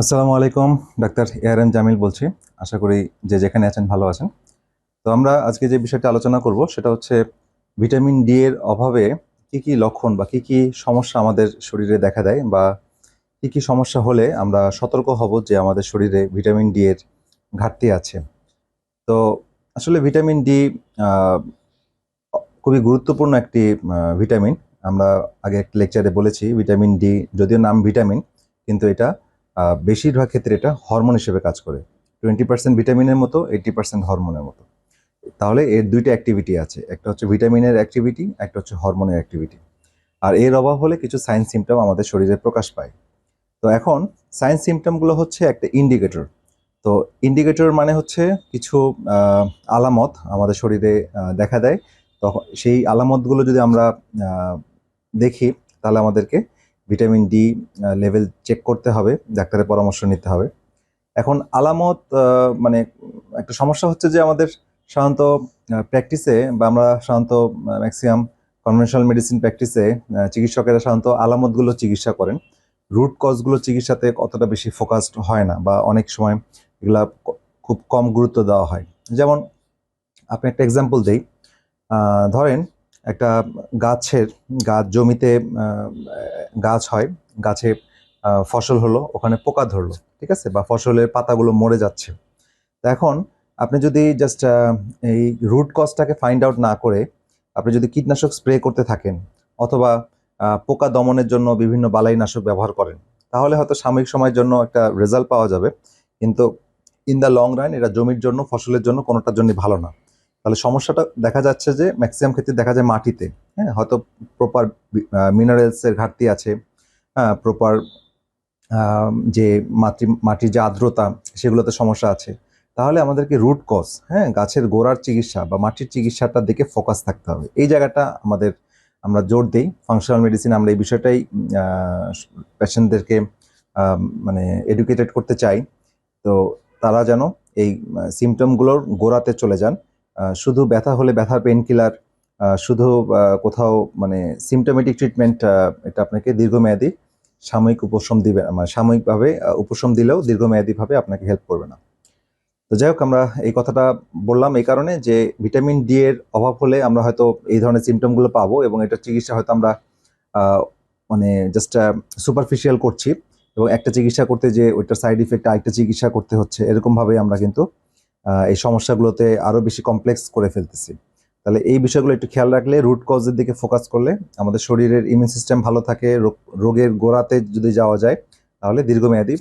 আসসালামু আলাইকুম, doctor AR M Jamil বলছি। আশা করি যে যেখানে আছেন ভালো আছেন। তো আমরা আজকে যে বিষয়টা আলোচনা করব, সেটা হচ্ছে ভিটামিন ডি এর অভাবে কি কি লক্ষণ বা কি কি সমস্যা আমাদের শরীরে দেখা দেয় বা কি কি সমস্যা হলে আমরা সতর্ক হব যে আমাদের শরীরে ভিটামিন ডি এর ঘাটতি আছে। তো আসলে ভিটামিন ডি খুবই গুরুত্বপূর্ণ একটি ভিটামিন। আমরা আগে একটা লেকচারে বলেছি ভিটামিন ডি, যদিও নাম ভিটামিন, কিন্তু এটা বেশিরভাগ ক্ষেত্রে এটা হরমোন হিসেবে কাজ করে। টোয়েন্টি পার্সেন্ট ভিটামিনের মতো এইটি পার্সেন্ট হরমোনের মতো। তাহলে এর দুইটা অ্যাক্টিভিটি আছে। একটা হচ্ছে ভিটামিনের অ্যাক্টিভিটি একটা হচ্ছে হরমোনের অ্যাক্টিভিটি আর এর অভাব হলে কিছু সাইন সিমটম আমাদের শরীরে প্রকাশ পায়। তো এখন সাইন সিমটমগুলো হচ্ছে একটা ইন্ডিকেটর তো ইন্ডিকেটর মানে হচ্ছে কিছু আলামত আমাদের শরীরে দেখা দেয়। তখন সেই আলামতগুলো যদি আমরা দেখি, তাহলে আমাদেরকে ভিটামিন ডি লেভেল চেক করতে হবে, ডাক্তারের পরামর্শ নিতে হবে। এখন আলামত মানে একটা সমস্যা হচ্ছে যে আমাদের সাধারণত প্র্যাকটিসে বা আমরা সাধারণত ম্যাক্সিমাম কনভেনশনাল মেডিসিন প্র্যাকটিসে চিকিৎসকেরা সাধারণত আলামতগুলো চিকিৎসা করেন। রুট কজগুলো চিকিৎসাতে অতটা বেশি ফোকাসড হয় না বা অনেক সময় এগুলা খুব কম গুরুত্ব দেওয়া হয়। যেমন, আপনি একটা এক্সাম্পল দেই। ধরেন একটা গাছের গাছ জমিতে গাছ হয়, গাছে ফসল হলো, ওখানে পোকা ধরলো, ঠিক আছে? বা ফসলের পাতাগুলো মরে যাচ্ছে। তো এখন আপনি যদি জাস্ট এই রুট কজটাকে ফাইন্ড আউট না করে, আপনি যদি কীটনাশক স্প্রে করতে থাকেন, অথবা পোকা দমনের জন্য বিভিন্ন বালাইনাশক ব্যবহার করেন, তাহলে হয়তো সাময়িক সময়ের জন্য একটা রেজাল্ট পাওয়া যাবে। কিন্তু ইন দ্য লং রান এটা জমির জন্য, ফসলের জন্য কোনোটার জন্য ভালো না। তাহলে সমস্যাটা দেখা যাচ্ছে যে ম্যাক্সিমাম ক্ষেত্রে দেখা যায় মাটিতে। হ্যাঁ হয়তো প্রপার মিনারেলসের ঘাটতি আছে হ্যাঁ প্রপার যে মাটি, মাটির যে আর্দ্রতা, সেগুলোতে সমস্যা আছে। তাহলে আমাদেরকে রুট কজ হ্যাঁ গাছের গোড়ার চিকিৎসা বা মাটির চিকিৎসাটার দিকে ফোকাস থাকতে হবে। এই জায়গাটা আমাদের, আমরা জোর দিই। ফাংশনাল মেডিসিন আমরা এই বিষয়টাই পেশেন্টদেরকে মানে এডুকেটেড করতে চাই। তো তারা যেন এই সিমটমগুলোর গোড়াতে চলে যান। শুধু ব্যথা হলে ব্যথা পেন কিলার শুধু কোথাও মানে সিমটোমেটিক ট্রিটমেন্ট এটা আপনাকে দীর্ঘমেয়াদী সাময়িক উপশম দিবে মানে সাময়িকভাবে উপশম দিলেও দীর্ঘমেয়াদীভাবে আপনাকে হেল্প করবে না। তো যাই হোক, আমরা এই কথাটা বললাম এই কারণে যে ভিটামিন ডি এর অভাব হলে আমরা হয়তো এই ধরনের সিমটমগুলো পাবো এবং এটার চিকিৎসা হয়তো আমরা মানে জাস্ট সুপারফিশিয়াল করছি এবং একটা চিকিৎসা করতে যে ওইটার সাইড ইফেক্ট আরেকটা চিকিৎসা করতে হচ্ছে, এরকমভাবে আমরা কিন্তু এই সমস্যাগুলোতে আরও বেশি কমপ্লেক্স করে ফেলতেছি। তাহলে এই বিষয়গুলো একটু খেয়াল রাখলে রুট কজের দিকে ফোকাস করলে আমাদের শরীরের ইমিউন সিস্টেম ভালো থাকে, রোগ- রোগের গোড়াতে যদি যাওয়া যায়, তাহলে দীর্ঘমেয়াদী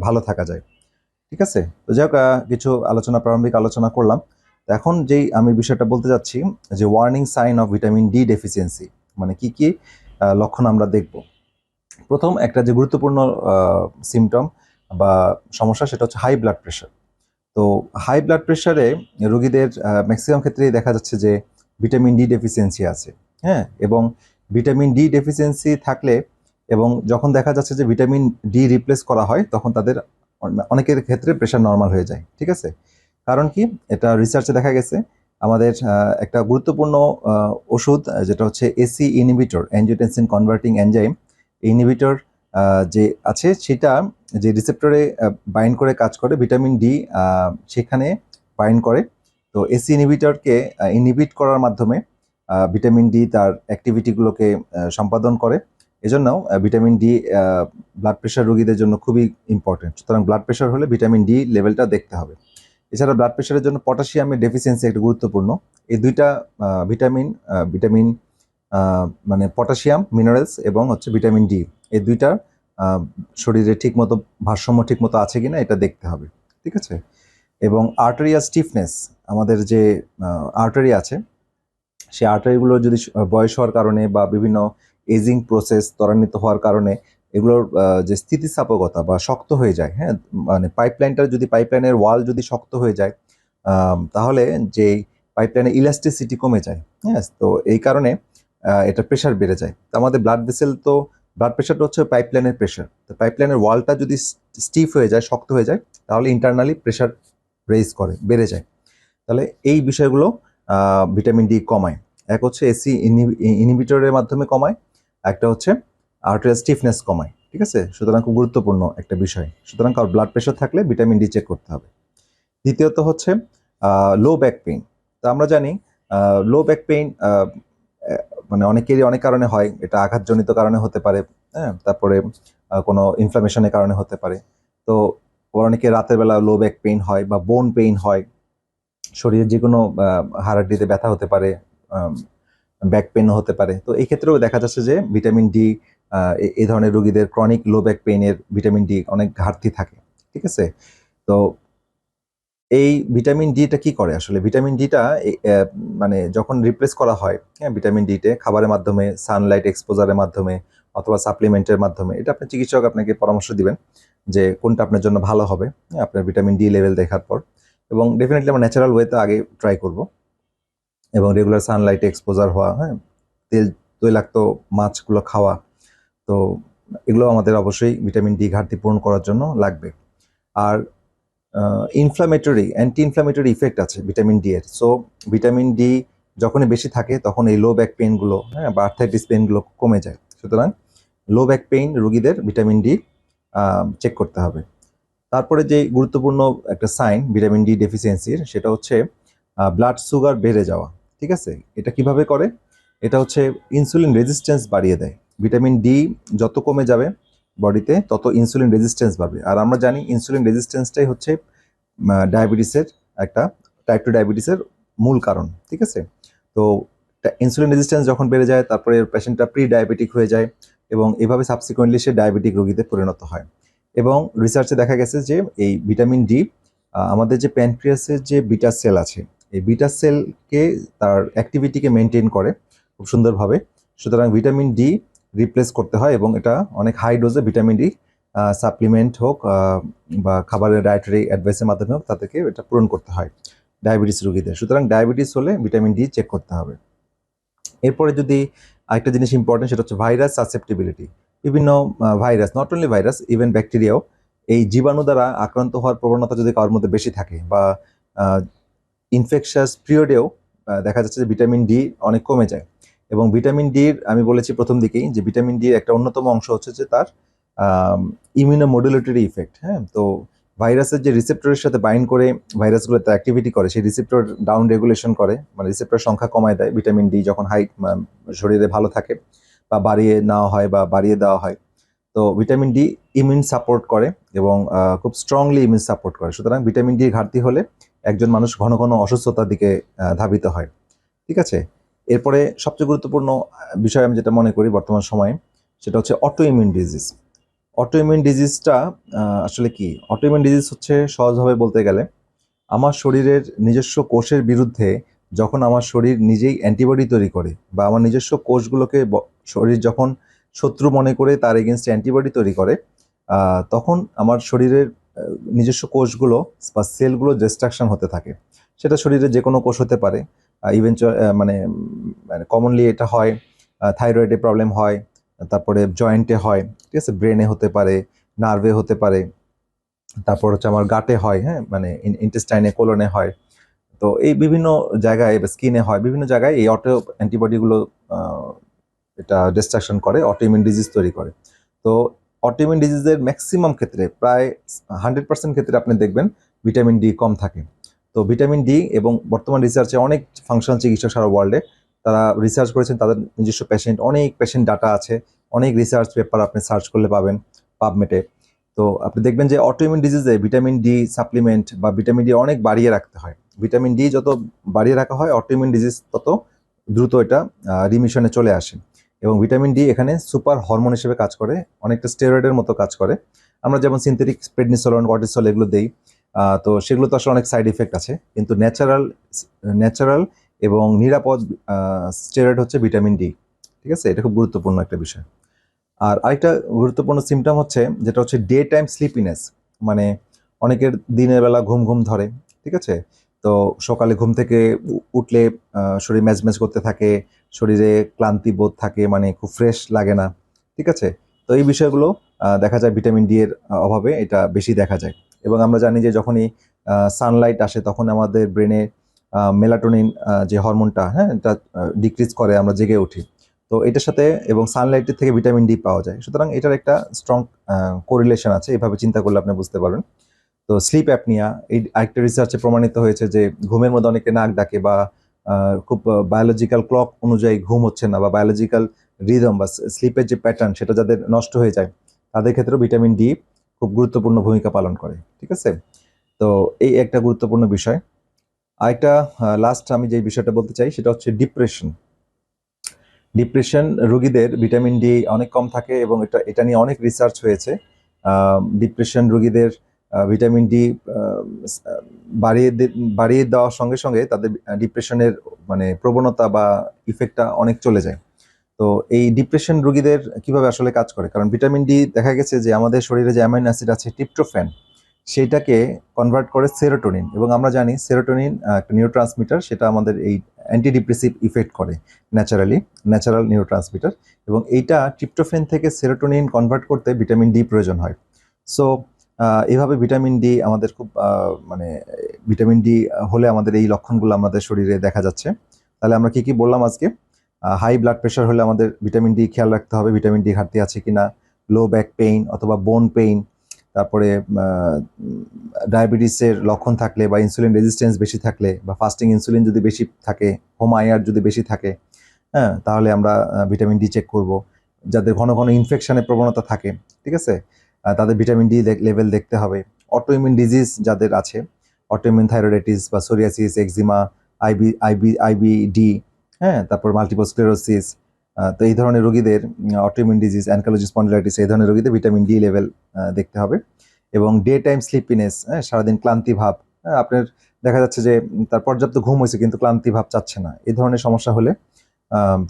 ভালো থাকা যায়। ঠিক আছে? তো যাই হোক কিছু আলোচনা, প্রারম্ভিক আলোচনা করলাম। তো এখন যেই আমি বিষয়টা বলতে যাচ্ছি, যে warning sign of vitamin D deficiency মানে কি কি লক্ষণ আমরা দেখব। প্রথম একটা যে গুরুত্বপূর্ণ সিমটম বা সমস্যা, সেটা হচ্ছে হাই ব্লাড প্রেশার তো হাই ব্লাড প্রেশারে রোগীদের ম্যাক্সিমাম ক্ষেত্রেই দেখা যাচ্ছে যে ভিটামিন ডি ডেফিসিয়েন্সি আছে হ্যাঁ? এবং ভিটামিন ডি ডেফিসিয়েন্সি থাকলে এবং যখন দেখা যাচ্ছে যে ভিটামিন ডি রিপ্লেস করা হয়, তখন তাদের অনেকের ক্ষেত্রে প্রেশার নর্মাল হয়ে যায়, ঠিক আছে? কারণ কি? এটা রিসার্চে দেখা গেছে, আমাদের একটা গুরুত্বপূর্ণ ওষুধ যেটা হচ্ছে ACE inhibitor angiotensin converting enzyme inhibitor যে আছে, সেটা যে রিসেপ্টরে বাইন্ড করে কাজ করে ভিটামিন ডি সেখানে বাইন্ড করে। তো এসি ইনহিবিটরকে ইনহিবিট করার মাধ্যমে ভিটামিন ডি তার অ্যাক্টিভিটিগুলোকে সম্পাদন করে। এজন্য ভিটামিন ডি ব্লাড প্রেশার রোগীদের জন্য খুবই ইম্পর্টেন্ট সুতরাং ব্লাড প্রেশার হলে ভিটামিন ডি লেভেলটা দেখতে হবে। এছাড়া ব্লাড প্রেশারের জন্য পটাশিয়ামের ডেফিসিয়েন্সি একটা গুরুত্বপূর্ণ। এই দুইটা ভিটামিন ভিটামিন মানে পটাশিয়াম মিনারেলস এবং হচ্ছে ভিটামিন ডি এই দুইটা আহ, শরীরে ঠিকমতো ভারসাম্য ঠিকমতো আছে কিনা এটা দেখতে হবে, ঠিক আছে? এবং আর্টারিয়া স্টিফনেস আমাদের যে আর্টারি আছে, সেই আর্টারিগুলো যদি বয়স হওয়ার কারণে বা বিভিন্ন এজিং প্রসেস ত্বরান্বিত হওয়ার কারণে এগুলোর যে স্থিতিস্থাপকতা বা শক্ত হয়ে যায় হ্যাঁ মানে পাইপলাইনটা যদি পাইপলাইনের ওয়াল যদি শক্ত হয়ে যায় তাহলে যে পাইপলাইনের ইলাস্টিসিটি কমে যায় হ্যাঁ তো এই কারণে এটা প্রেশার বেড়ে যায়। তো আমাদের ব্লাড ভেসেল তো ব্লাড প্রেশারটা হচ্ছে পাইপলাইনের প্রেশার তো পাইপলাইনের ওয়ালটা যদি স্টিফ হয়ে যায়, শক্ত হয়ে যায়, তাহলে ইন্টারনালি প্রেশার রেজ করে, বেড়ে যায়। তাহলে এই বিষয়গুলো ভিটামিন ডি কমায়। এক হচ্ছে এসি ইনহিবিটরের মাধ্যমে কমায়, একটা হচ্ছে আর্টারিয়াল স্টিফনেস কমায়, ঠিক আছে? সুতরাং খুব গুরুত্বপূর্ণ একটা বিষয়। সুতরাং কারোর ব্লাড প্রেশার থাকলে ভিটামিন ডি চেক করতে হবে। দ্বিতীয়ত হচ্ছে লো ব্যাক পেইন তো আমরা জানি লো ব্যাক পেইন মানে অনেকেরই অনেক কারণে হয়, এটা আঘাতজনিত কারণে হতে পারে হ্যাঁ তারপরে কোনো ইনফ্লামেশনের কারণে হতে পারে। তো অনেকে রাতের বেলা লো ব্যাক পেইন হয় বা বোন পেইন হয় শরীরের যে কোনো হাড়াড্ডিতে ব্যথা হতে পারে ব্যাক পেইনও হতে পারে। তো এই ক্ষেত্রেও দেখা যাচ্ছে যে ভিটামিন ডি এই ধরনের রোগীদের ক্রনিক লো ব্যাক পেইনের ভিটামিন ডি অনেক ঘাটতি থাকে, ঠিক আছে? তো এই ভিটামিন ডিটা কি করে আসলে? ভিটামিন ডিটা মানে যখন রিপ্লেস করা হয় হ্যাঁ ভিটামিন ডিতে খাবারের মাধ্যমে সানলাইট এক্সপোজারের মাধ্যমে অথবা সাপ্লিমেন্টের মাধ্যমে এটা আপনার চিকিৎসক আপনাকে পরামর্শ দিবেন যে কোনটা আপনার জন্য ভালো হবে হ্যাঁ, আপনার ভিটামিন ডি লেভেল দেখার পর। এবং ডেফিনেটলি আমরা ন্যাচারাল ওয়েতে আগে ট্রাই করব। এবং রেগুলার সানলাইটে এক্সপোজার হওয়া হ্যাঁ তেল তৈলাক্ত মাছগুলো খাওয়া তো এগুলো আমাদের অবশ্যই ভিটামিন ডি ঘাটতি পূরণ করার জন্য লাগবে। আর ইনফ্লামেটরি অ্যান্টি ইনফ্লামেটরি ইফেক্ট আছে ভিটামিন ডি এর। সো ভিটামিন ডি যখনই বেশি থাকে, তখন এই লো ব্যাক পেইনগুলো হ্যাঁ বা আর্থাইটিস পেইনগুলো কমে যায়। সুতরাং লো ব্যাক পেইন রোগীদের ভিটামিন ডি চেক করতে হবে। তারপরে যে গুরুত্বপূর্ণ একটা সাইন ভিটামিন ডি ডেফিসিয়েন্সির সেটা হচ্ছে ব্লাড সুগার বেড়ে যাওয়া। ঠিক আছে? এটা কীভাবে করে? এটা হচ্ছে ইনসুলিন রেজিস্ট্যান্স বাড়িয়ে দেয়। ভিটামিন ডি যত কমে যাবে বডিতে, তত ইনসুলিন রেজিস্ট্যান্স বাড়বে। আর আমরা জানি ইনসুলিন রেজিস্ট্যান্সটাই হচ্ছে ডায়াবেটিসের একটা টাইপ টু ডায়াবেটিসের মূল কারণ, ঠিক আছে? তো ইনসুলিন রেজিস্ট্যান্স যখন বেড়ে যায়, তারপরে পেশেন্টটা প্রি ডায়াবেটিক হয়ে যায় এবং এভাবে সাবসিকুয়েন্টলি সে ডায়াবেটিক রোগীতে পরিণত হয়। এবং রিসার্চে দেখা গেছে যে, এই ভিটামিন ডি আমাদের যে প্যানক্রিয়াসের যে বিটা সেল আছে, এই বিটা সেলকে তার অ্যাক্টিভিটিকে মেনটেন করে খুব সুন্দরভাবে। সুতরাং ভিটামিন ডি রিপ্লেস করতে হয় এবং এটা অনেক হাই ডোজে ভিটামিন ডি সাপ্লিমেন্ট হোক বা খাবারের ডায়েটারি অ্যাডভাইসের মাধ্যমে হোক, তাদেরকে এটা পূরণ করতে হয় ডায়াবেটিস রোগীদের। সুতরাং ডায়াবেটিস হলে ভিটামিন ডি চেক করতে হবে। এরপরে যদি আরেকটা জিনিস ইম্পর্টেন্ট সেটা হচ্ছে ভাইরাস সাসেপ্টিবিলিটি বিভিন্ন virus not only virus even ব্যাকটেরিয়াও এই জীবাণু দ্বারা আক্রান্ত হওয়ার প্রবণতা যদি কারোর মধ্যে বেশি থাকে বা ইনফেকশাস পিরিয়ডেও দেখা যাচ্ছে যে ভিটামিন ডি অনেক কমে যায়। এবং ভিটামিন ডির আমি বলেছি প্রথম দিকেই যে ভিটামিন ডির একটা অন্যতম অংশ হচ্ছে যে তার ইমিউনোমোডুলেটরি ইফেক্ট হ্যাঁ? তো ভাইরাসের যে রিসেপ্টরের সাথে বাইন্ড করে ভাইরাসগুলো তার অ্যাক্টিভিটি করে, সেই রিসেপ্টর ডাউন রেগুলেশন করে মানে রিসেপ্টর সংখ্যা কমায় দেয়, ভিটামিন ডি যখন হাই শরীরে ভালো থাকে বা বাড়িয়ে নেওয়া হয় বা বাড়িয়ে দেওয়া হয়। তো ভিটামিন ডি ইমিউন সাপোর্ট করে এবং খুব স্ট্রংলি ইমিউন সাপোর্ট করে। সুতরাং ভিটামিন ডির ঘাটতি হলে একজন মানুষ ঘন ঘন অসুস্থতার দিকে ধাবিত হয়। ঠিক আছে? এরপরে সবচেয়ে গুরুত্বপূর্ণ বিষয় আমি যেটা মনে করি বর্তমান সময়ে, সেটা হচ্ছে auto immune disease auto immune ডিজিজটা আসলে কি? অটো ইমিউন ডিজিজ হচ্ছে সহজভাবে বলতে গেলে, আমার শরীরের নিজস্ব কোষের বিরুদ্ধে যখন আমার শরীর নিজেই অ্যান্টিবডি তৈরি করে বা আমার নিজস্ব কোষগুলোকে শরীর যখন শত্রু মনে করে তার এগেনস্ট অ্যান্টিবডি তৈরি করে তখন আমার শরীরের নিজস্ব কোষগুলো বা সেলগুলো ডিস্ট্রাকশন হতে থাকে। সেটা শরীরের যে কোনো কোষ হতে পারে ইভেন মানে মানে কমনলি এটা হয় থাইরয়েডে প্রবলেম হয়, তারপরে জয়েন্টে হয়, ঠিক আছে? ব্রেনে হতে পারে নার্ভে হতে পারে, তারপর হচ্ছে আমার গাটে হয় হ্যাঁ? মানে ইন্টেস্টাইনে কোলনে হয়। তো এই বিভিন্ন জায়গায় স্কিনে হয়, বিভিন্ন জায়গায় এই অটো অ্যান্টিবডিগুলো এটা ডিস্ট্রাকশন করে অটোইমিউন ডিজিজ তৈরি করে। তো অটোইমিউন ডিজিজের ম্যাক্সিমাম ক্ষেত্রে প্রায় হান্ড্রেড পার্সেন্ট ক্ষেত্রে আপনি দেখবেন ভিটামিন ডি কম থাকে। তো ভিটামিন ডি এবং বর্তমান রিসার্চে অনেক ফাংশনাল চিকিৎসক সারা ওয়ার্ল্ডে তারা রিসার্চ করেছেন, তাদের নিজস্ব পেশেন্ট অনেক পেশেন্ট ডাটা আছে, অনেক রিসার্চ পেপার আপনি সার্চ করলে পাবেন পাবমেটে তো আপনি দেখবেন যে অটোইমিউন ডিজিজে ভিটামিন ডি সাপ্লিমেন্ট বা ভিটামিন ডি অনেক বাড়িয়ে রাখতে হয়। ভিটামিন ডি যত বাড়িয়ে রাখা হয় অটোইমিউন ডিজিজ তত দ্রুত এটা রিমিশনে চলে আসে। এবং ভিটামিন ডি এখানে সুপার হরমোন হিসেবে কাজ করে, অনেকটা স্টেরয়েডের মতো কাজ করে। আমরা যেমন সিনথেটিক প্রেডনিসোলন কর্টিসল এগুলো দেই তো সেগুলো তো আসলে অনেক সাইড ইফেক্ট আছে। কিন্তু ন্যাচারাল ন্যাচারাল এবং নিরাপদ স্টেরয়েড হচ্ছে ভিটামিন ডি, ঠিক আছে? এটা খুব গুরুত্বপূর্ণ একটা বিষয়। আর আরেকটা গুরুত্বপূর্ণ সিমটম হচ্ছে, যেটা হচ্ছে ডে টাইম স্লিপিনেস মানে অনেকের দিনের বেলা ঘুম ঘুম ধরে, ঠিক আছে? তো সকালে ঘুম থেকে উঠলে শরীর ম্যাজ ম্যাজ করতে থাকে, শরীরে ক্লান্তি বোধ থাকে মানে খুব ফ্রেশ লাগে না, ঠিক আছে? তো এই বিষয়গুলো দেখা যায় ভিটামিন ডি এর অভাবে এটা বেশি দেখা যায়। এবং আমরা জানি যে যখনই সানলাইট আসে, তখন আমাদের ব্রেনে মেলাটোনিন যে হরমোনটা হ্যাঁ এটা ডিক্রিজ করে, আমরা জেগে উঠি। তো এটার সাথে এবং সানলাইটের থেকে ভিটামিন ডি পাওয়া যায়। সুতরাং এটার একটা স্ট্রং কোরিলেশন আছে, এভাবে চিন্তা করলে আপনি বুঝতে পারবেন। তো স্লিপ অ্যাপনিয়া এই আরেকটা রিসার্চে প্রমাণিত হয়েছে যে ঘুমের মধ্যে অনেকে নাক ডাকে বা খুব বায়োলজিক্যাল ক্লক অনুযায়ী ঘুম হচ্ছে না বা বায়োলজিক্যাল রিদম বা স্লিপের যে প্যাটার্ন সেটা যাদের নষ্ট হয়ে যায়, তাদের ক্ষেত্রেও ভিটামিন ডি খুব গুরুত্বপূর্ণ ভূমিকা পালন করে, ঠিক আছে? তো এই একটা গুরুত্বপূর্ণ বিষয়। আরেকটা লাস্ট আমি যে বিষয়টা বলতে চাই সেটা হচ্ছে ডিপ্রেশন ডিপ্রেশন রোগীদের ভিটামিন ডি অনেক কম থাকে এবং এটা এটা নিয়ে অনেক রিসার্চ হয়েছে। ডিপ্রেশন রোগীদের ভিটামিন ডি বাড়িয়ে বাড়িয়ে দেওয়ার সঙ্গে সঙ্গে তাদের ডিপ্রেশনের মানে প্রবণতা বা ইফেক্টটা অনেক চলে যায়। তো এই ডিপ্রেশন রোগীদের কীভাবে আসলে কাজ করে? কারণ ভিটামিন ডি দেখা গেছে যে আমাদের শরীরে যে অ্যামাইন অ্যাসিড আছে টিপ্টোফ্যান সেইটাকে কনভার্ট করে সেরোটোনিন এবং আমরা জানি সেরোটোনিন একটা নিউরো ট্রান্সমিটার সেটা আমাদের এই অ্যান্টি ডিপ্রেসিভ ইফেক্ট করে ন্যাচারালি ন্যাচারাল নিউরো ট্রান্সমিটার এবং এইটা ট্রিপ্টোফেন থেকে সেরোটোনিন কনভার্ট করতে ভিটামিন ডি প্রয়োজন হয়। সো এভাবে ভিটামিন ডি আমাদের খুব মানে ভিটামিন ডি হলে আমাদের এই লক্ষণগুলো আমাদের শরীরে দেখা যাচ্ছে। তাহলে আমরা কি কি বললাম আজকে? হাই ব্লাড প্রেশার হলে আমাদের ভিটামিন ডি খেয়াল রাখতে হবে ভিটামিন ডি ঘাটতি আছে কিনা লো ব্যাক পেইন অথবা বোন পেইন তারপরে ডায়াবেটিসের লক্ষণ থাকলে বা ইনসুলিন রেজিস্ট্যান্স বেশি থাকলে বা ফাস্টিং ইনসুলিন যদি বেশি থাকে হোম আয়ার যদি বেশি থাকে হ্যাঁ তাহলে আমরা ভিটামিন ডি চেক করব। যাদের ঘন ঘন ইনফেকশনের প্রবণতা থাকে, ঠিক আছে? তাদের ভিটামিন ডি লেভেল দেখতে হবে। অটোইমিউন ডিজিজ যাদের আছে অটোইমিউন থাইরয়েডাইটিস বা psoriasis eczema IB IB IBD হ্যাঁ তারপর মাল্টিপল স্ক্লেরোসিস তো এই ধরনের রোগীদের অটোইমিউন ডিজিজ অ্যানকালোজি স্পন্ডিলাইটিস এই ধরনের রোগীদের ভিটামিন ডি লেভেল দেখতে হবে। এবং ডে টাইম স্লিপিনেস হ্যাঁ সারাদিন ক্লান্তি ভাব হ্যাঁ আপনার দেখা যাচ্ছে যে তার পর্যাপ্ত ঘুম হয়েছে কিন্তু ক্লান্তি ভাব চাচ্ছে না। এই ধরনের সমস্যা হলে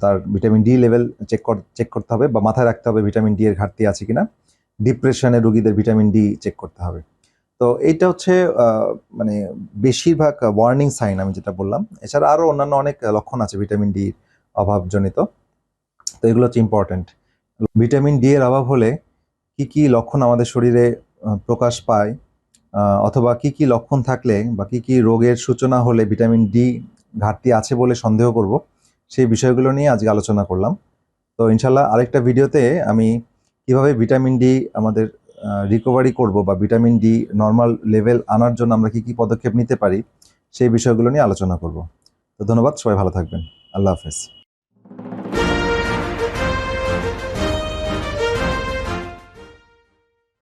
তার vitamin D level check check করতে হবে বা মাথায় রাখতে হবে ভিটামিন ডি এর ঘাটতি আছে কিনা। ডিপ্রেশনের রোগীদের ভিটামিন ডি চেক করতে হবে। তো এইটা হচ্ছে মানে বেশিরভাগ ওয়ার্নিং সাইন আমি যেটা বললাম। এছাড়া আরও অন্যান্য অনেক লক্ষণ আছে ভিটামিন ডি অভাবজনিত। তো এগুলো হচ্ছে ইম্পর্ট্যান্ট ভিটামিন ডি এর অভাব হলে কি কি লক্ষণ আমাদের শরীরে প্রকাশ পায় অথবা কি কি লক্ষণ থাকলে বা কি কি রোগের সূচনা হলে ভিটামিন ডি ঘাটতি আছে বলে সন্দেহ করব, সেই বিষয়গুলো নিয়ে আজকে আলোচনা করলাম। তো ইনশাল্লাহ আরেকটা ভিডিওতে আমি কীভাবে ভিটামিন ডি আমাদের রিকভারি করব বা ভিটামিন ডি নর্মাল লেভেল আনার জন্য আমরা কি কি পদক্ষেপ নিতে পারি, সেই বিষয়গুলো নিয়ে আলোচনা করব। তো ধন্যবাদ, সবাই ভালো থাকবেন। আল্লাহ হাফেজ।